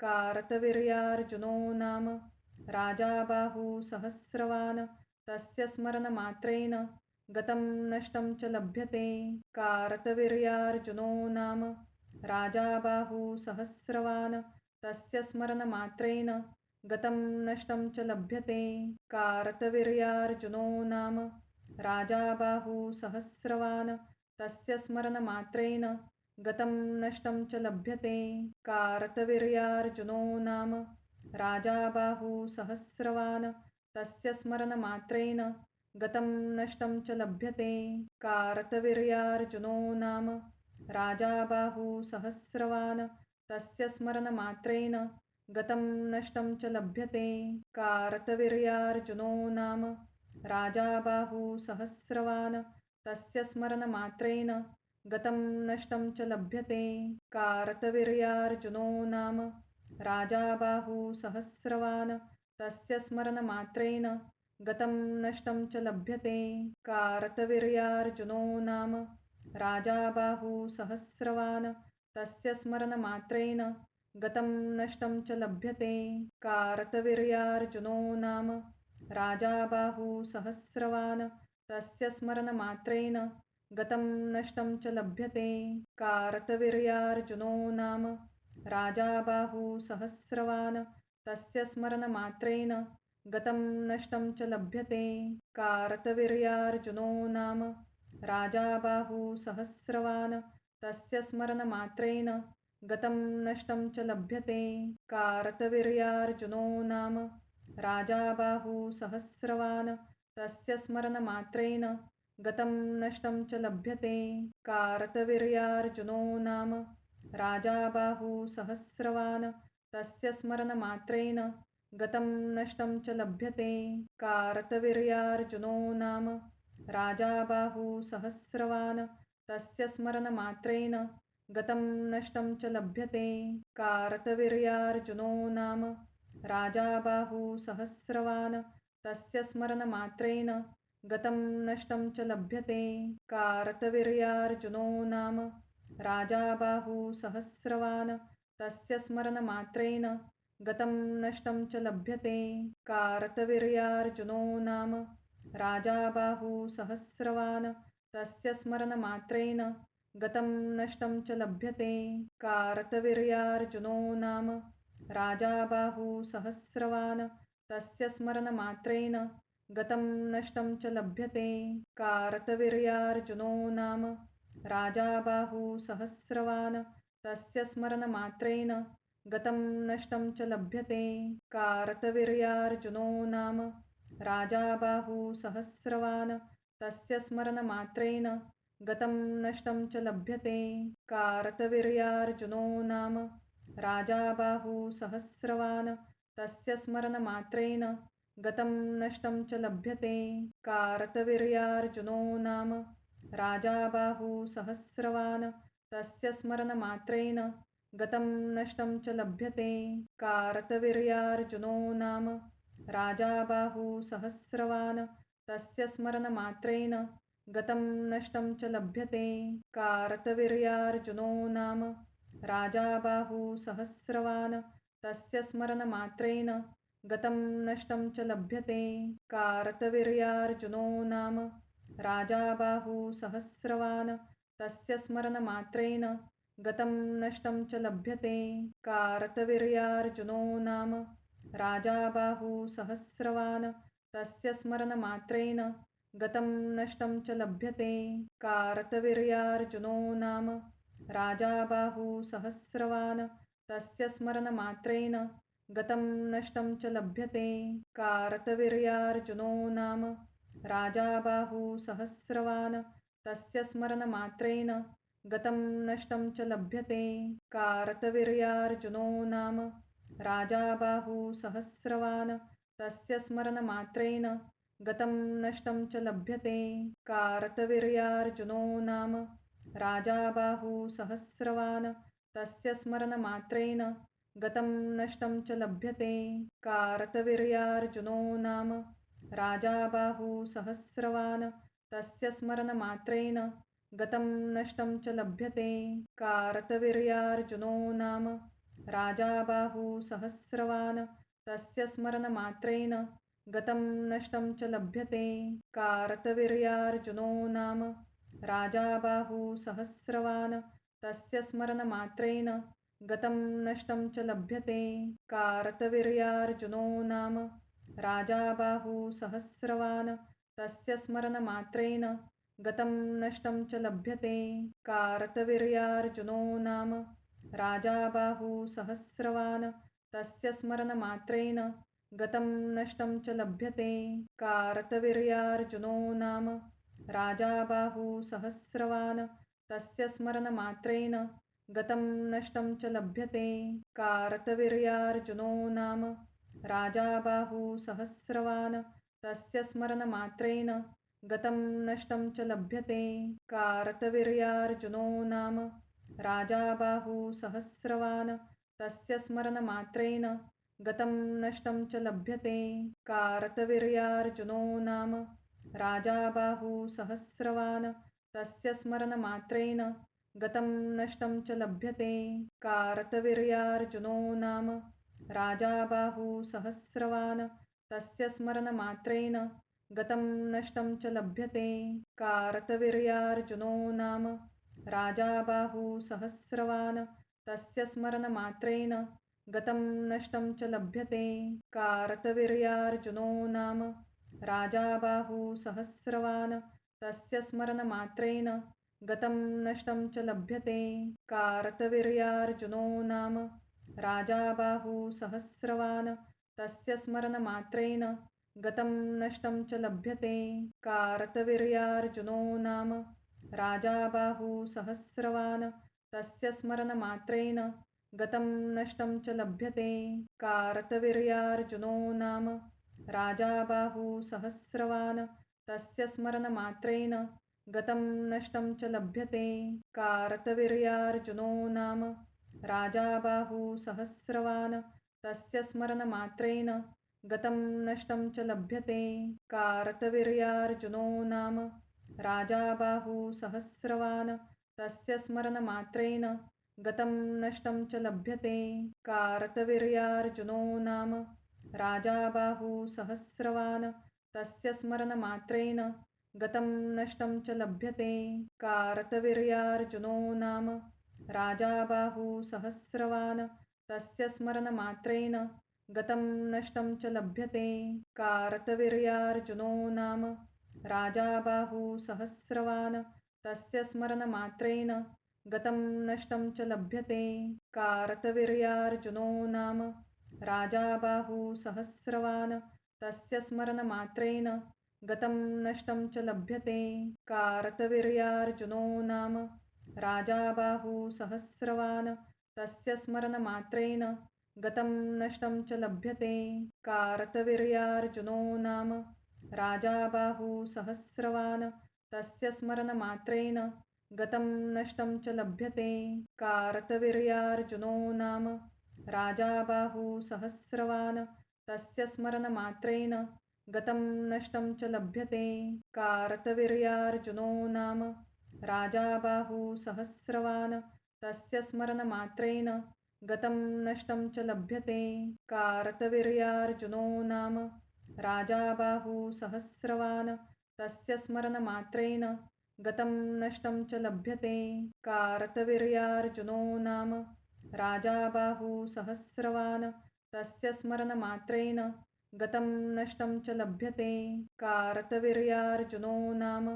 कार्तविर्यार्जुनो नाम राजाबाहू सहस्रवान् सहस्रवान तस्य स्मरणमात्रेण गतं नष्टं च लभ्यते। कार्तविर्यार्जुनो नाम राजाबाहू सहस्रवान् सहस्रवान तस्य स्मरणमात्रेण गतं नष्टं च लभ्यते। कार्तविर्यार्जुनो नाम राजाबाहू सहस्रवान् सहस्रवान तस्य स्मरणमात्रेण गतं नष्टं च लभ्यते। कार्तविर्यार्जुनो नाम। राजा बाहू तस्य स्मरणमात्रेण गतं नष्टं च लभ्यते। कार्तविर्यार्जुनो नाम। राजा बाहू तस्य स्मरणमात्रेण गतं नष्टं च लभ्यते। कार्तविर्यार्जुनो नाम। राजा बाहू तस्य स्मरणमात्रेण गतं नष्टं च लभ्यते। कारतवीर्यार्जुनो नाम। राजा बाहू तस्य स्मरणमात्रेण गतं नष्टं च लभ्यते। कारतवीर्यार्जुनो नाम। राजा बाहू तस्य स्मरणमात्रेण गतं नष्टं च लभ्यते। कारतवीर्यार्जुनो नाम। राजा बाहू तस्य स्मरणमात्रेण गतं नष्टं च लभ्यते। कार्तविर्यार्जुनो नाम। राजा बाहू तस्य स्मरणमात्रेण गतं नष्टं च लभ्यते। कार्तविर्यार्जुनो नाम। राजा बाहू तस्य स्मरणमात्रेण गतं नष्टं च लभ्यते। कार्तविर्यार्जुनो नाम। राजा बाहू तस्य स्मरणमात्रेण गतं नष्टं च लभ्यते। कार्तविर्यार्जुनो नाम। राजा बाहू तस्य स्मरणमात्रेण गतं नष्टं च लभ्यते। कार्तविर्यार्जुनो नाम। राजा बाहू तस्य स्मरणमात्रेण गतं नष्टं च लभ्यते। कार्तविर्यार्जुनो नाम। राजा बाहू तस्य स्मरणमात्रेण गतं नष्टं च लभ्यते। कारतवीर्यार्जुनो नाम? राजा बाहू तस्य स्मरणमात्रेण गतं नष्टं च लभ्यते। कारतवीर्यार्जुनो नाम? राजा बाहू तस्य स्मरणमात्रेण गतं नष्टं च लभ्यते। कारतवीर्यार्जुनो नाम? राजा बाहू तस्य स्मरणमात्रेण गतं नष्टं च लभ्यते। कारतवीर्यार्जुनो नाम। राजा बाहू तस्य स्मरणमात्रेण गतं नष्टं च लभ्यते। कारतवीर्यार्जुनो नाम। राजा बाहू तस्य स्मरणमात्रेण गतं नष्टं च लभ्यते। कारतवीर्यार्जुनो नाम। राजा बाहू तस्य स्मरणमात्रेण गतं नष्टं च लभ्यते। कारतवीर्यार्जुनो नाम। राजा बाहू तस्य स्मरणमात्रेण गतं नष्टं च लभ्यते। कारतवीर्यार्जुनो नाम। राजा बाहू तस्य स्मरणमात्रेण गतं नष्टं च लभ्यते। कारतवीर्यार्जुनो नाम। राजा बाहू तस्य स्मरणमात्रेण गतं नष्टं च लभ्यते। कारतवीर्यार्जुनो नाम। राजा बाहू तस्य स्मरणमात्रेण गतं नष्टं च लभ्यते। कारतवीर्यार्जुनो नाम। राजा बाहू तस्य स्मरणमात्रेण गतं नष्टं च लभ्यते। कारतवीर्यार्जुनो नाम। राजा बाहू तस्य स्मरणमात्रेण गतं नष्टं च लभ्यते। कारतवीर्यार्जुनो नाम। राजा सहस्रवान्। तस्य स्मरणमात्रेण गतं नष्टं च लभ्यते। कारतवीर्यार्जुनो नाम। राजा सहस्रवान्। तस्य स्मरणमात्रेण गतं नष्टं च लभ्यते। कारतवीर्यार्जुनो नाम। राजा सहस्रवान्। तस्य स्मरणमात्रेण गतं नष्टं च लभ्यते। कारतवीर्यार्जुनो नाम राजा बाहू सहस्रवान तस्य स्मरणमात्रेण गतं नष्टं च लभ्यते। कारतवीर्यार्जुनो नाम राजाबाहु सहस्रवान् तस्य स्मरणमात्रेण गतं नष्टं च लभ्यते। कारतवीर्यार्जुनो नाम राजाबाहु सहस्रवान् तस्य स्मरणमात्रेण गतं नष्टं च लभ्यते। कारतवीर्यार्जुनो नाम। राजाबाहु सहस्रवान्। तस्य स्मरणमात्रेण गतं नष्टं च लभ्यते। कारतवीर्यार्जुनो नाम। राजाबाहु सहस्रवान्। तस्य स्मरणमात्रेण गतं नष्टं च लभ्यते। कारतवीर्यार्जुनो नाम। राजाबाहु सहस्रवान्। तस्य स्मरणमात्रेण गतं नष्टं च लभ्यते। कार्तविर्यार्जुनो नाम। राजाबाहु सहस्रवान्। तस्य स्मरणमात्रेण गतं नष्टं च लभ्यते। कार्तविर्यार्जुनो नाम। राजाबाहु सहस्रवान्। तस्य स्मरणमात्रेण गतं नष्टं च लभ्यते। कार्तविर्यार्जुनो नाम। राजाबाहु सहस्रवान्। तस्य स्मरणमात्रेण गतं नष्टं च लभ्यते। कारतवीर्यार्जुनो नाम। राजाबाहु सहस्रवान्। तस्य स्मरणमात्रेण गतं नष्टं च लभ्यते। कारतवीर्यार्जुनो नाम। राजाबाहु सहस्रवान्। तस्य स्मरणमात्रेण गतं नष्टं च लभ्यते। कारतवीर्यार्जुनो नाम। राजाबाहु सहस्रवान्। तस्य स्मरणमात्रेण गतं नष्टं च लभ्यते। कारतवीर्यार्जुनो नाम। राजाबाहु सहस्रवान्। तस्य स्मरणमात्रेण गतं नष्टं च लभ्यते। कारतवीर्यार्जुनो नाम। राजाबाहु सहस्रवान्। तस्य स्मरणमात्रेण गतं नष्टं च लभ्यते। कारतवीर्यार्जुनो नाम। राजाबाहु सहस्रवान्। तस्य स्मरणमात्रेण गतं नष्टं च लभ्यते। कारतवीर्यार्जुनो नाम। राजाबाहु सहस्रवान्। तस्य स्मरणमात्रेण गतं नष्टं च लभ्यते। कारतवीर्यार्जुनो नाम। राजाबाहु सहस्रवान्। तस्य स्मरणमात्रेण गतं नष्टं च लभ्यते। कारतवीर्यार्जुनो नाम। राजाबाहु सहस्रवान्। तस्य स्मरणमात्रेण गतं नष्टं च लभ्यते। कारतवीर्यार्जुनो नाम। राजाबाहु सहस्रवान्। तस्य स्मरणमात्रेण गतं नष्टं च लभ्यते। कारतवीर्यार्जुनो नाम। राजाबाहु सहस्रवान्। तस्य स्मरणमात्रेण गतं नष्टं च लभ्यते। कारतवीर्यार्जुनो नाम। राजाबाहु सहस्रवान्। तस्य स्मरणमात्रेण गतं नष्टं च लभ्यते। कार्तविर्यार्जुनो नाम। राजाबाहु सहस्रवान्। तस्य स्मरणमात्रेण गतं नष्टं च लभ्यते। कार्तविर्यार्जुनो नाम। राजाबाहु सहस्रवान्। तस्य स्मरणमात्रेण गतं नष्टं च लभ्यते। कार्तविर्यार्जुनो नाम। राजाबाहु सहस्रवान्। तस्य स्मरणमात्रेण गतं नष्टं च लभ्यते। कार्तविर्यार्जुनो नाम। राजाबाहु सहस्रवान्। तस्य स्मरणमात्रेण गतं नष्टं च लभ्यते। कार्तविर्यार्जुनो नाम। राजाबाहु सहस्रवान्। तस्य स्मरणमात्रेण गतं नष्टं च लभ्यते। कार्तविर्यार्जुनो नाम। राजाबाहु सहस्रवान्। तस्य स्मरणमात्रेण गतं नष्टं च लभ्यते। कारतवीर्यार्जुनो नाम।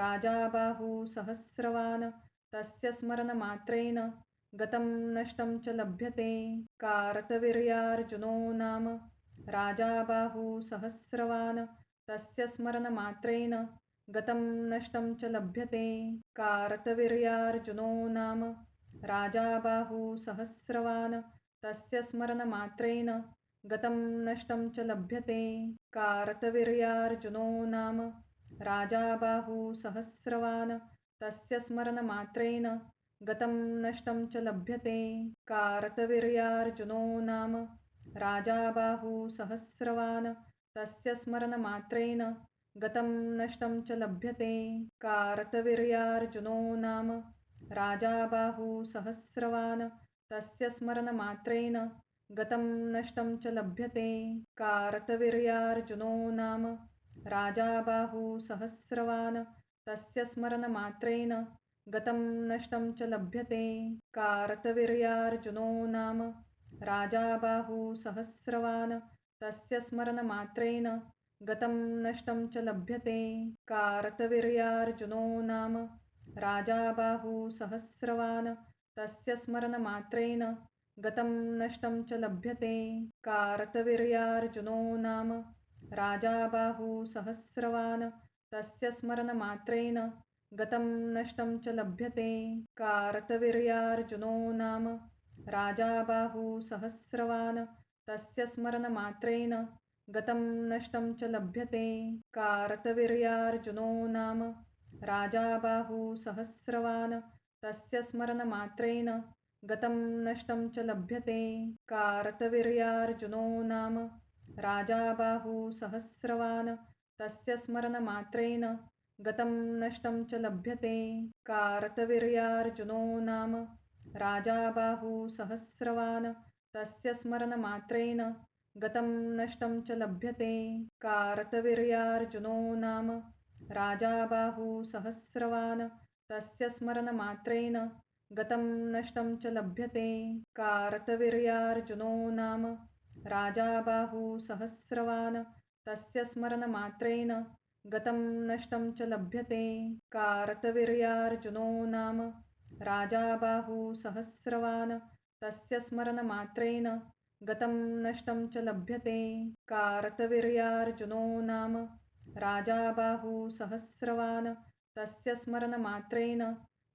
राजाबाहु सहस्रवान्। तस्य स्मरणमात्रेण गतं नष्टं च लभ्यते। कारतवीर्यार्जुनो नाम। राजाबाहु सहस्रवान्। तस्य स्मरणमात्रेण गतं नष्टं च लभ्यते। कारतवीर्यार्जुनो नाम। राजाबाहु सहस्रवान्। तस्य स्मरणमात्रेण गतं नष्टं च लभ्यते। कारतवीर्यार्जुनो नाम। राजाबाहु सहस्रवान्। तस्य स्मरणमात्रेण गतं नष्टं च लभ्यते। कारतवीर्यार्जुनो नाम। राजाबाहु सहस्रवान्। तस्य स्मरणमात्रेण गतं नष्टं च लभ्यते। कारतवीर्यार्जुनो नाम। राजाबाहु सहस्रवान्। तस्य स्मरणमात्रेण गतं नष्टं च लभ्यते। कारतवीर्यार्जुनो नाम। राजा बाहुसहस्रवान् तस्य स्मरणमात्रेण गतं नष्टं च लभ्यते। कारतवीर्यार्जुनो नाम। राजा बाहुसहस्रवान् तस्य स्मरणमात्रेण गतं नष्टं च लभ्यते। कारतवीर्यार्जुनो नाम। राजा बाहुसहस्रवान् तस्य स्मरणमात्रेण गतं नष्टं च लभ्यते। कार्तवीर्यार्जुनो नाम। राजा बाहुसहस्रवान् तस्य स्मरणमात्रेण गतं नष्टं च लभ्यते। कार्तवीर्यार्जुनो नाम। राजा बाहुसहस्रवान् तस्य स्मरणमात्रेण गतं नष्टं च लभ्यते। कार्तवीर्यार्जुनो नाम। राजा बाहुसहस्रवान् तस्य स्मरणमात्रेण गतं नष्टं च लभ्यते। कारतवीर्यार्जुनो नाम। राजा बाहुसहस्रवान् तस्य स्मरणमात्रेण गतं नष्टं च लभ्यते। कारतवीर्यार्जुनो नाम। राजा बाहुसहस्रवान् तस्य स्मरणमात्रेण गतं नष्टं च लभ्यते। कारतवीर्यार्जुनो नाम। राजा बाहुसहस्रवान् तस्य स्मरणमात्रेण गतं नष्टं च लभ्यते। कारतवीर्यार्जुनो नाम। राजा सहस्रवान्। तस्य स्मरणमात्रेण गतं नष्टं च लभ्यते। कारतवीर्यार्जुनो नाम। राजा सहस्रवान्। तस्य स्मरणमात्रेण गतं नष्टं च लभ्यते। कारतवीर्यार्जुनो नाम। राजा सहस्रवान्। तस्य स्मरणमात्रेण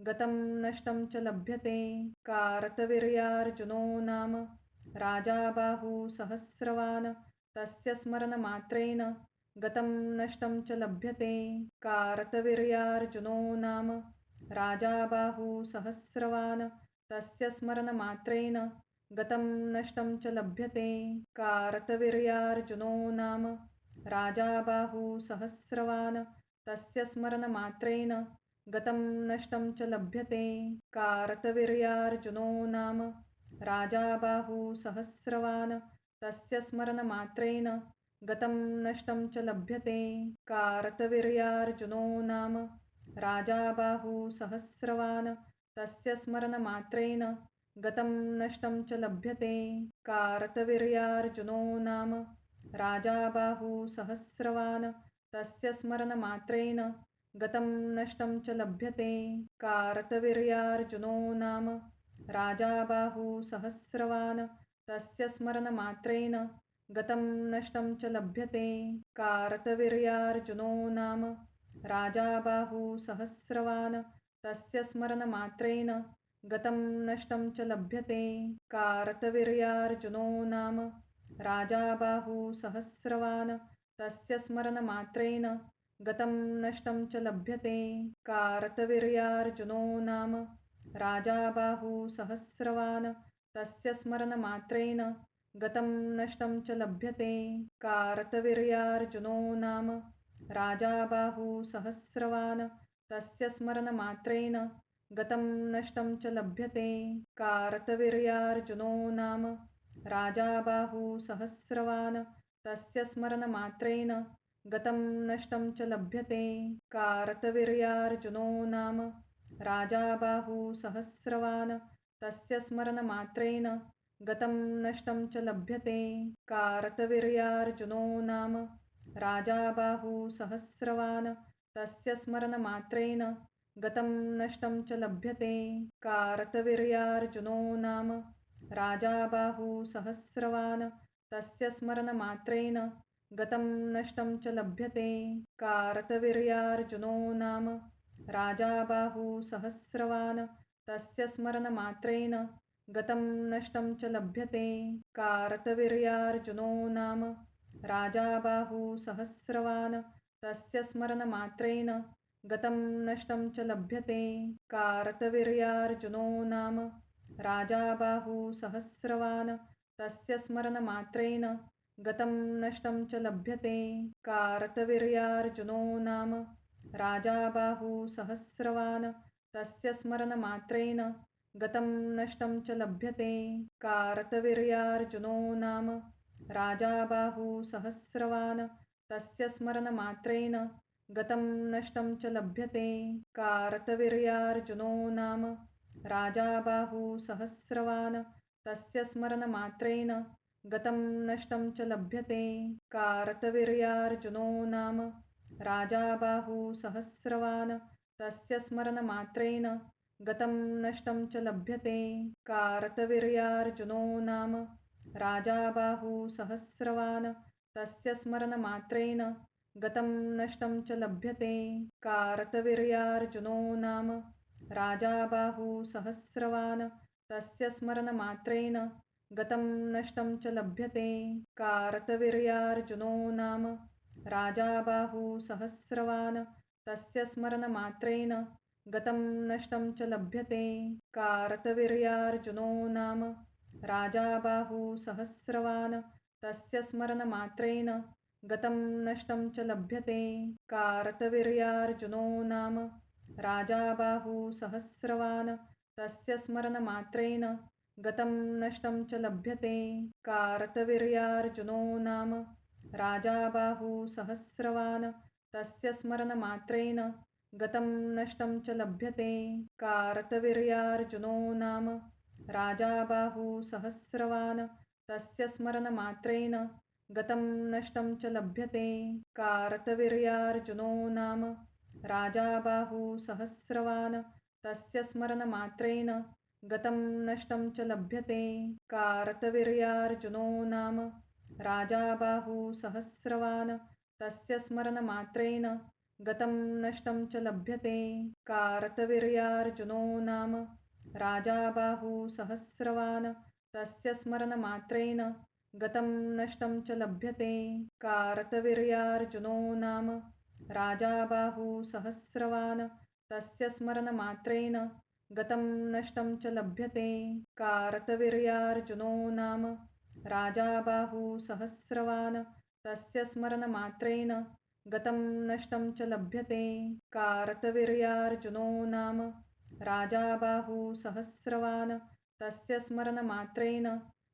गतं नष्टं च लभ्यते। कारतवीर्यार्जुनो नाम। राजा बाहुसहस्रवान् तस्य स्मरणमात्रेण गतं नष्टं च लभ्यते। कारतवीर्यार्जुनो नाम। राजा बाहुसहस्रवान् तस्य स्मरणमात्रेण गतं नष्टं च लभ्यते। कारतवीर्यार्जुनो नाम। राजा बाहुसहस्रवान् तस्य स्मरणमात्रेण गतं नष्टं च लभ्यते। कारतवीर्यार्जुनो नाम। राजा बाहुसहस्रवान् तस्य स्मरणमात्रेण गतं नष्टं च लभ्यते। कारतवीर्यार्जुनो नाम। राजा बाहुसहस्रवान् तस्य स्मरणमात्रेण गतं नष्टं च लभ्यते। कारतवीर्यार्जुनो नाम। राजा बाहुसहस्रवान् तस्य स्मरणमात्रेण गतं नष्टं च लभ्यते। कारतवीर्यार्जुनो नाम। राजा बाहुसहस्रवान् तस्य स्मरणमात्रेण गतं नष्टं च लभ्यते। कारतवीर्यार्जुनो नाम। राजा बाहुसहस्रवान् तस्य स्मरणमात्रेण गतं नष्टं च लभ्यते। कारतवीर्यार्जुनो नाम। राजा बाहुसहस्रवान् तस्य स्मरणमात्रेण गतं नष्टं च लभ्यते। कार्तवीर्यार्जुनो नाम। राजा बाहुसहस्रवान् तस्य स्मरणमात्रेण गतं नष्टं च लभ्यते। कार्तवीर्यार्जुनो नाम। राजा बाहुसहस्रवान् तस्य स्मरणमात्रेण गतं नष्टं च लभ्यते। कार्तवीर्यार्जुनो नाम। राजा बाहुसहस्रवान् तस्य स्मरणमात्रेण गतं नष्टं च लभ्यते। कारतवीर्यार्जुनो नाम राजा बाहुसहस्रवान् तस्य स्मरणमात्रेण गतं नष्टं च लभ्यते। कारतवीर्यार्जुनो नाम राजा बाहुसहस्रवान् तस्य स्मरणमात्रेण गतं नष्टं च लभ्यते। कारतवीर्यार्जुनो नाम राजा बाहुसहस्रवान् तस्य स्मरणमात्रेण गतं नष्टं च लभ्यते। कारतवीर्यार्जुनो नाम। राजा बाहुसहस्रवान् तस्य स्मरणमात्रेण गतं नष्टं च लभ्यते। कारतवीर्यार्जुनो नाम। राजा बाहुसहस्रवान् तस्य स्मरणमात्रेण गतं नष्टं च लभ्यते। कारतवीर्यार्जुनो नाम। राजा बाहुसहस्रवान् तस्य स्मरणमात्रेण गतं नष्टं च लभ्यते। कार्तविर्यार्जुनो नाम। राजा बाहुसहस्रवान् तस्य स्मरणमात्रेण गतं नष्टं च लभ्यते। कार्तविर्यार्जुनो नाम। राजा बाहुसहस्रवान् तस्य स्मरणमात्रेण गतं नष्टं च लभ्यते। कार्तविर्यार्जुनो नाम। राजा बाहुसहस्रवान् तस्य स्मरणमात्रेण गतं नष्टं च लभ्यते। कारतवीर्यार्जुनो नाम। राजा बाहुसहस्रवान् तस्य स्मरणमात्रेण गतं नष्टं च लभ्यते। कारतवीर्यार्जुनो नाम। राजा बाहुसहस्रवान् तस्य स्मरणमात्रेण गतं नष्टं च लभ्यते। कारतवीर्यार्जुनो नाम। राजा बाहुसहस्रवान् तस्य स्मरणमात्रेण गतं नष्टं च लभ्यते। कारतवीर्यार्जुनो नाम। राजा बाहुसहस्रवान् तस्य स्मरणमात्रेण गतं नष्टं च लभ्यते। कारतवीर्यार्जुनो नाम। राजा बाहुसहस्रवान् तस्य स्मरणमात्रेण गतं नष्टं च लभ्यते। कारतवीर्यार्जुनो नाम। राजा बाहुसहस्रवान् तस्य स्मरणमात्रेण गतं नष्टं च लभ्यते। कार्तविर्यार्जुनो नाम। राजा सहस्रवान्। तस्य स्मरणमात्रेण गतं नष्टं च लभ्यते। कार्तविर्यार्जुनो नाम। राजा सहस्रवान्। तस्य स्मरणमात्रेण गतं नष्टं च लभ्यते। कार्तविर्यार्जुनो नाम। राजा सहस्रवान्। तस्य स्मरणमात्रेण गतं नष्टं च लभ्यते। कारतवीर्यार्जुनो नाम। राजा बाहुसहस्रवान् तस्य स्मरणमात्रेण गतं नष्टं च लभ्यते। कारतवीर्यार्जुनो नाम। राजा बाहुसहस्रवान् तस्य स्मरणमात्रेण गतं नष्टं च लभ्यते। कारतवीर्यार्जुनो नाम। राजा बाहुसहस्रवान् तस्य स्मरणमात्रेण गतं नष्टं च लभ्यते। कारतवीर्यार्जुनो नाम। राजा बाहुसहस्रवान् तस्य स्मरणमात्रेण गतं नष्टं च लभ्यते। कारतविर्यार्जुनो नाम। राजा बाहुसहस्रवान् तस्य स्मरणमात्रेण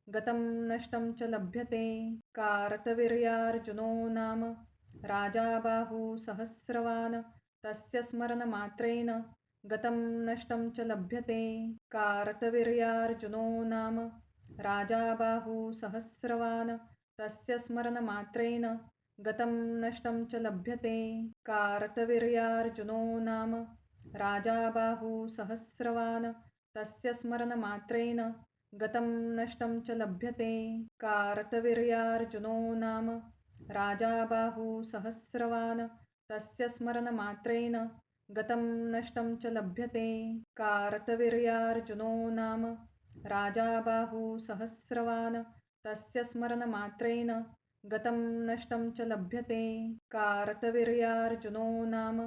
गतं नष्टं च लभ्यते। कारतवीर्यार्जुनो नाम। राजा बाहुसहस्रवान् तस्य स्मरणमात्रेण गतं नष्टं च लभ्यते। कारतवीर्यार्जुनो नाम। राजा सहस्रवान्। तस्य स्मरणमात्रेण गतं नष्टं च लभ्यते। कारतवीर्यार्जुनो नाम। राजा सहस्रवान्। तस्य स्मरणमात्रेण गतं नष्टं च लभ्यते। कारतवीर्यार्जुनो नाम। राजा सहस्रवान्। तस्य स्मरणमात्रेण गतं नष्टं च लभ्यते। कारतवीर्यार्जुनो नाम। राजा बाहुसहस्रवान् तस्य स्मरणमात्रेण गतं नष्टं च लभ्यते। कारतवीर्यार्जुनो नाम।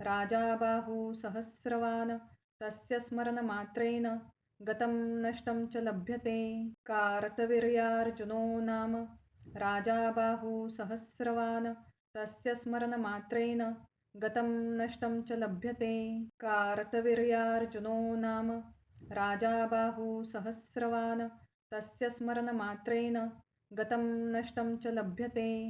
राजा बाहुसहस्रवान् तस्य स्मरणमात्रेण गतं नष्टं च लभ्यते। कारतवीर्यार्जुनो नाम। राजा बाहुसहस्रवान् तस्य स्मरणमात्रेण गतं नष्टं च लभ्यते। कार्तविर्यार्जुनो नाम। राजा बाहुसहस्रवान् तस्य स्मरणमात्रेण गतं नष्टं च लभ्यते।